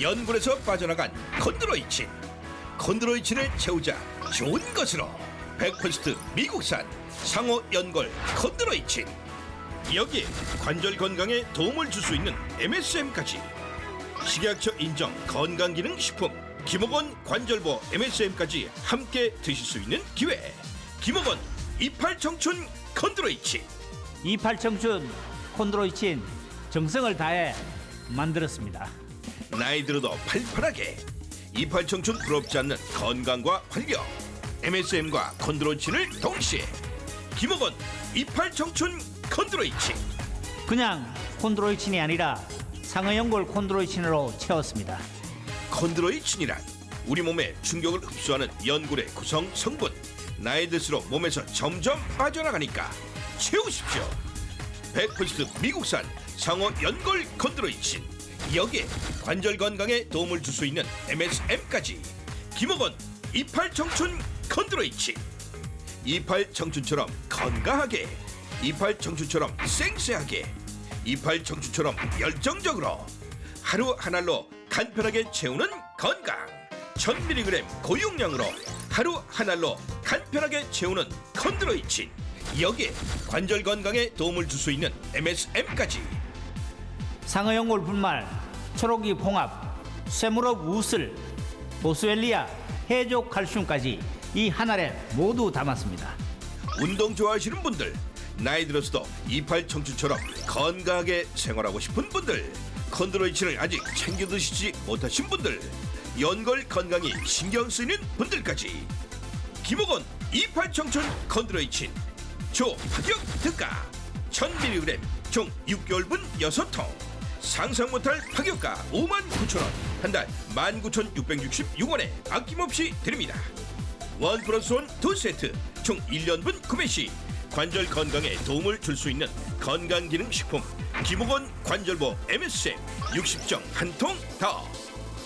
연골에서 빠져나간 콘드로이친 콘드로이친을 채우자 좋은 것으로 100% 미국산 상어 연골 콘드로이친 여기에 관절 건강에 도움을 줄 수 있는 MSM까지. 식약처 인정 건강기능식품 김옥원 관절보 MSM까지 함께 드실 수 있는 기회. 김옥원 이팔 청춘 콘드로이친 이팔 청춘 콘드로이친 정성을 다해 만들었습니다. 나이 들어도 팔팔하게. 이팔 청춘 부럽지 않는 건강과 활력. MSM과 콘드로이친을 동시에. 김옥원 이팔 청춘 콘드로이친. 그냥 콘드로이친이 아니라 상어연골 콘드로이친으로 채웠습니다. 콘드로이친이란 우리 몸에 충격을 흡수하는 연골의 구성 성분. 나이 들수록 몸에서 점점 빠져나가니까 채우십시오. 100% 미국산 상어 연골 콘드로이친 여기에 관절 건강에 도움을 줄 수 있는 MSM까지. 김옥원 이팔 청춘 콘드로이친 이팔 청춘처럼 건강하게 이팔 청춘처럼 쌩쌩하게 이팔 청춘처럼 열정적으로 하루 한 알로 간편하게 채우는 건강. 1000mg 고용량으로 하루 한 알로 간편하게 채우는 컨드로이친 여기에 관절 건강에 도움을 줄 수 있는 MSM까지 상어연골 분말, 초록이 홍합, 쇠무럽 우슬, 보스웰리아, 해족 칼슘까지 이한 알에 모두 담았습니다. 운동 좋아하시는 분들 나이 들어서도 이팔 청춘처럼 건강하게 생활하고 싶은 분들 컨드로이친을 아직 챙겨 드시지 못하신 분들 연골 건강이 신경 쓰이는 분들까지 김옥원 이팔 청춘 컨드로이친 초파격 특가 1000mg 총 6개월분 6통 상상 못할 파격가 59,000원 한 달 19,666원에 아낌없이 드립니다. 원 플러스 원 두 세트 총 1년분 구매 시 관절 건강에 도움을 줄 수 있는 건강기능식품 김옥원 관절보 MSM 60정 한 통 더.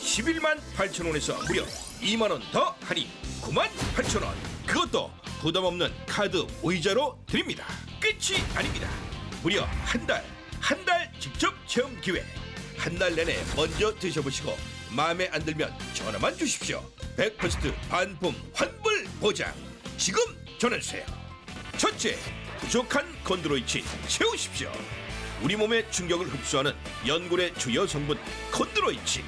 11만 8천 원에서 무려 2만 원 더 할인 9만 8천 원. 그것도 부담 없는 카드 무이자로 드립니다. 끝이 아닙니다. 무려 한 달 한 달 직접 체험 기회. 한 달 내내 먼저 드셔보시고 마음에 안 들면 전화만 주십시오. 100% 반품 환불 보장. 지금 전화주세요. 첫째 부족한 콘드로이친 채우십시오. 우리 몸의 충격을 흡수하는 연골의 주요 성분 콘드로이친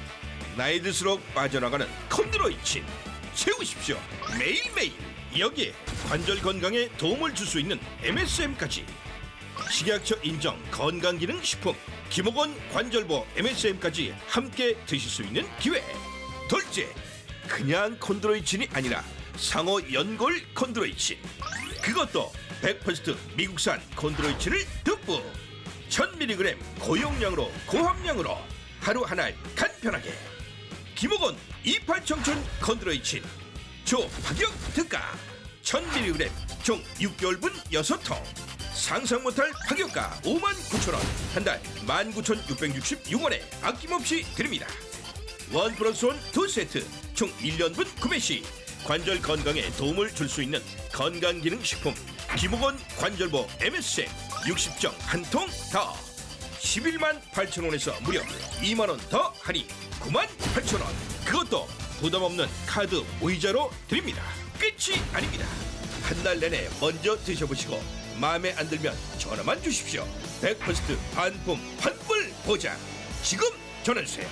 나이 들수록 빠져나가는 콘드로이친 채우십시오. 매일매일 여기에 관절 건강에 도움을 줄 수 있는 MSM까지 식약처 인정 건강기능식품 김옥원 관절보 MSM까지 함께 드실 수 있는 기회. 둘째 그냥 콘드로이친이 아니라 상어 연골 콘드로이친. 그것도 100% 미국산 콘드로이친을 듬뿍. 1000mg 고용량으로 고함량으로 하루 한 알 간편하게. 김옥원 이팔청춘 컨드로이친. 초파격 특가. 1000mg 총 6개월분 6통 상상 못할 파격가 59,000원 한 달 19,666원에 아낌없이 드립니다. 원 플러스 원 두 세트 총 1년분 구매 시 관절 건강에 도움을 줄 수 있는 건강기능식품 김옥원 관절보 MSM 60정 한 통 더. 11만 8천 원에서 무려 2만 원더 할인 9만 8천 원. 그것도 부담 없는 카드 무이자로 드립니다. 끝이 아닙니다. 한 달 내내 먼저 드셔보시고 마음에 안 들면 전화만 주십시오. 100% 반품 환불 보장. 지금 전화 주세요